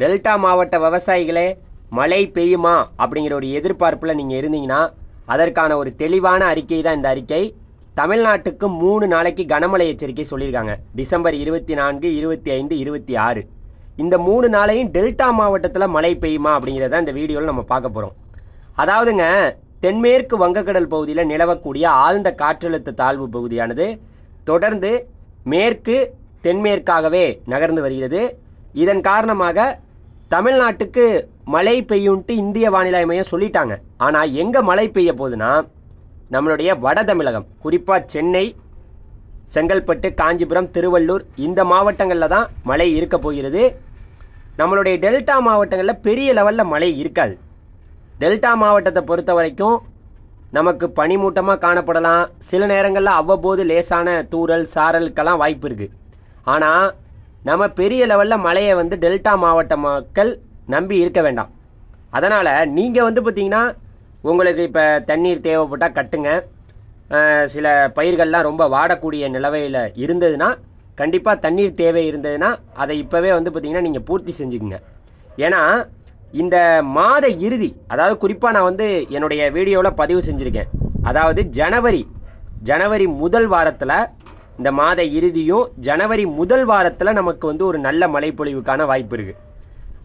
Delta மாவட்ட விவசாயிகளே மழை பெய்யுமா அப்படிங்கிற ஒரு எதிர்பார்ப்பில் நீங்கள் இருந்தீங்கன்னா அதற்கான ஒரு தெளிவான அறிக்கை தான் இந்த அறிக்கை. தமிழ்நாட்டுக்கு மூணு நாளைக்கு கனமழை எச்சரிக்கை சொல்லியிருக்காங்க. டிசம்பர் இருபத்தி நான்கு இருபத்தி ஐந்து இருபத்தி ஆறு. இந்த மூணு நாளையும் டெல்டா மாவட்டத்தில் மழை பெய்யுமா அப்படிங்கிறத இந்த வீடியோவில் நம்ம பார்க்க போகிறோம் அதாவதுங்க தென்மேற்கு வங்கக்கடல் பகுதியில் நிலவக்கூடிய ஆழ்ந்த காற்றழுத்த தாழ்வு பகுதியானது தொடர்ந்து மேற்கு தென்மேற்காகவே நகர்ந்து வருகிறது. இதன் காரணமாக தமிழ்நாட்டுக்கு மழை பெய்யும்ட்டு இந்திய வானிலை மையம் சொல்லிட்டாங்க. ஆனால் எங்கே மழை பெய்ய போகுதுன்னா நம்மளுடைய வட தமிழகம் குறிப்பாக சென்னை செங்கல்பட்டு காஞ்சிபுரம் திருவள்ளூர் இந்த மாவட்டங்களில் தான் மழை இருக்க போகிறது. நம்மளுடைய டெல்டா மாவட்டங்களில் பெரிய லெவலில் மழை இருக்காது. டெல்டா மாவட்டத்தை பொறுத்த வரைக்கும் நமக்கு பனிமூட்டமாக காணப்படலாம். சில நேரங்களில் அவ்வப்போது லேசான தூறல் சாரலுக்கெல்லாம் வாய்ப்பு இருக்குது ஆனால் நம்ம பெரிய லெவலில் மழையை வந்து டெல்டா மாவட்ட மக்கள் நம்பி இருக்க வேண்டாம். அதனால் நீங்கள் வந்து பார்த்திங்கன்னா உங்களுக்கு இப்போ தண்ணீர் தேவைப்பட்டால் கட்டுங்க. சில பயிர்கள்லாம் ரொம்ப வாடக்கூடிய நிலவையில் இருந்ததுன்னா கண்டிப்பாக தண்ணீர் தேவை இருந்ததுன்னா அதை இப்போவே வந்து பார்த்திங்கன்னா நீங்கள் பூர்த்தி செஞ்சுக்குங்க. ஏன்னா இந்த மாத இறுதி அதாவது குறிப்பாக நான் வந்து என்னுடைய வீடியோவில் பதிவு செஞ்சுருக்கேன். அதாவது ஜனவரி ஜனவரி முதல் வாரத்தில் இந்த மாத இறுதியும் ஜனவரி முதல் வாரத்தில் நமக்கு வந்து ஒரு நல்ல மழைப்பொழிவுக்கான வாய்ப்பு இருக்குது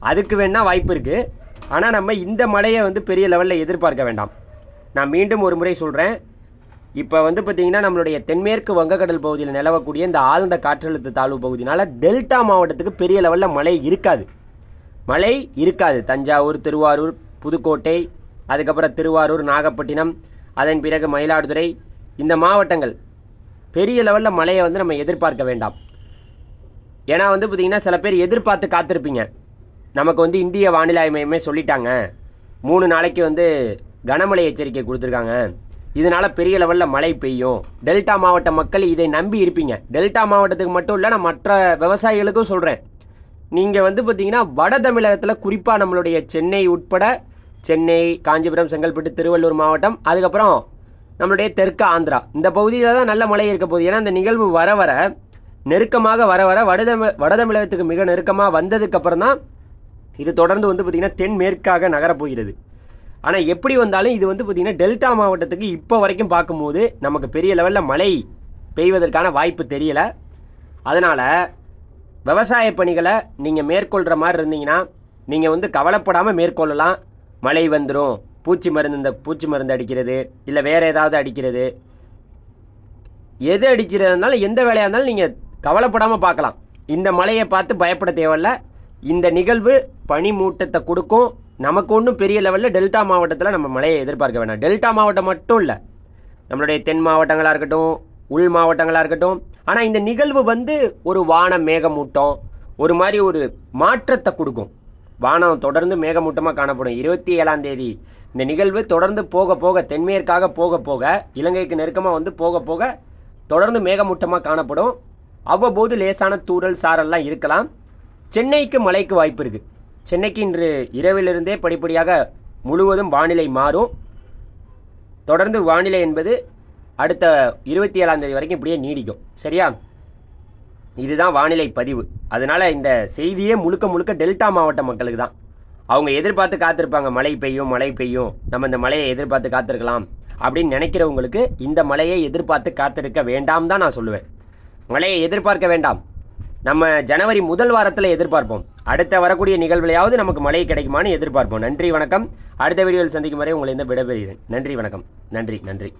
அதுக்கு வேணால் வாய்ப்பு இருக்குது ஆனால் நம்ம இந்த மழையை வந்து பெரிய லெவலில் எதிர்பார்க்க வேண்டாம். நான் மீண்டும் ஒரு முறை சொல்கிறேன் இப்போ வந்து பார்த்திங்கன்னா நம்மளுடைய தென்மேற்கு வங்கக்கடல் பகுதியில் நிலவக்கூடிய இந்த ஆழ்ந்த காற்றழுத்த தாழ்வு பகுதினால் டெல்டா மாவட்டத்துக்கு பெரிய லெவலில் மழை இருக்காது. மழை இருக்காது. தஞ்சாவூர் திருவாரூர் புதுக்கோட்டை அதுக்கப்புறம் திருவாரூர் நாகப்பட்டினம் அதன் பிறகு மயிலாடுதுறை இந்த மாவட்டங்கள். பெரிய லெவலில் மழையை வந்து நம்ம எதிர்பார்க்க வேண்டாம். ஏன்னா வந்து பார்த்திங்கன்னா சில பேர் எதிர்பார்த்து காத்திருப்பீங்க. நமக்கு வந்து இந்திய வானிலை மையமே சொல்லிட்டாங்க. மூணு நாளைக்கு வந்து கனமழை எச்சரிக்கை கொடுத்துருக்காங்க. இதனால் பெரிய லெவலில் மழை பெய்யும். டெல்டா மாவட்ட மக்கள் இதை நம்பி இருப்பீங்க. டெல்டா மாவட்டத்துக்கு மட்டும் இல்லை நான் மற்ற விவசாயிகளுக்கும் சொல்கிறேன் நீங்கள் வந்து பார்த்தீங்கன்னா வட தமிழகத்தில் குறிப்பாக நம்மளுடைய சென்னை உட்பட சென்னை காஞ்சிபுரம் செங்கல்பட்டு திருவள்ளூர் மாவட்டம் அதுக்கப்புறம் நம்மளுடைய தெற்கு ஆந்திரா. இந்த பகுதியில் தான் நல்ல மழை இருக்க போகுது. ஏன்னா இந்த நிகழ்வு வர வர நெருக்கமாக வர வர வடதம வட தமிழகத்துக்கு மிக நெருக்கமாக வந்ததுக்கப்புறம் தான் இது தொடர்ந்து வந்து பார்த்திங்கன்னா தென்மேற்காக நகரப்போகிறது ஆனால் எப்படி வந்தாலும் இது வந்து பார்த்திங்கன்னா டெல்டா மாவட்டத்துக்கு இப்போ வரைக்கும் பார்க்கும்போது நமக்கு பெரிய லெவலில் மழை பெய்வதற்கான வாய்ப்பு தெரியலை. அதனால் விவசாய பணிகளை நீங்கள் மேற்கொள்கிற மாதிரி இருந்தீங்கன்னா நீங்கள் வந்து கவலைப்படாமல் மேற்கொள்ளலாம். மழை வந்துடும் பூச்சி மருந்து இந்த பூச்சி மருந்து அடிக்கிறது இல்லை வேறு ஏதாவது அடிக்கிறது. எது அடிக்கிறதா இருந்தாலும் எந்த வேலையாக இருந்தாலும் நீங்கள் கவலைப்படாமல் பார்க்கலாம். இந்த மலையை பார்த்து பயப்பட தேவையில்ல. இந்த நிகழ்வு பனி மூட்டத்தை கொடுக்கும். நமக்கு ஒன்றும் பெரிய லெவலில் டெல்டா மாவட்டத்தில் நம்ம மழையை எதிர்பார்க்க வேண்டாம் டெல்டா மாவட்டம் மட்டும் இல்லை. நம்மளுடைய தென் மாவட்டங்களாக இருக்கட்டும் உள் மாவட்டங்களாக இருக்கட்டும். ஆனால் இந்த நிகழ்வு வந்து ஒரு வான மேகமூட்டம் ஒரு மாதிரி ஒரு மாற்றத்தை கொடுக்கும். வானம் தொடர்ந்து மேகமூட்டமாக காணப்படும். இருபத்தி ஏழாம் தேதி இந்த நிகழ்வு தொடர்ந்து போக போக தென்மேற்காக போக போக இலங்கைக்கு நெருக்கமாக வந்து போக போக தொடர்ந்து மேகமூட்டமாக காணப்படும். அவ்வப்போது லேசான தூறல் சாரல்லாம் இருக்கலாம். சென்னைக்கு மழைக்கு வாய்ப்பு இருக்குது சென்னைக்கு இன்று இரவிலிருந்தே படிப்படியாக முழுவதும் வானிலை மாறும். தொடர்ந்து வானிலை என்பது அடுத்த இருபத்தி ஏழாம் தேதி வரைக்கும் இப்படியே நீடிக்கும். சரியா? இதுதான் வானிலை பதிவு. அதனால் இந்த செய்தியே முழுக்க முழுக்க டெல்டா மாவட்ட மக்களுக்கு தான். அவங்க எதிர்பார்த்து காத்திருப்பாங்க மழை பெய்யும் மழை பெய்யும். நம்ம இந்த மழையை எதிர்பார்த்து காத்திருக்கலாம் அப்படின்னு நினைக்கிறவங்களுக்கு இந்த மழையை எதிர்பார்த்து காத்திருக்க வேண்டாம் தான் நான் சொல்லுவேன். மழையை எதிர்பார்க்க வேண்டாம். நம்ம ஜனவரி முதல் வாரத்தில் எதிர்பார்ப்போம். அடுத்த வரக்கூடிய நிகழ்வுலையாவது நமக்கு மழை கிடைக்குமான்னு எதிர்பார்ப்போம். நன்றி வணக்கம். அடுத்த வீடியோவில் சந்திக்கும் வரை உங்களை இந்த விடைபெறுகிறேன். நன்றி வணக்கம். நன்றி நன்றி.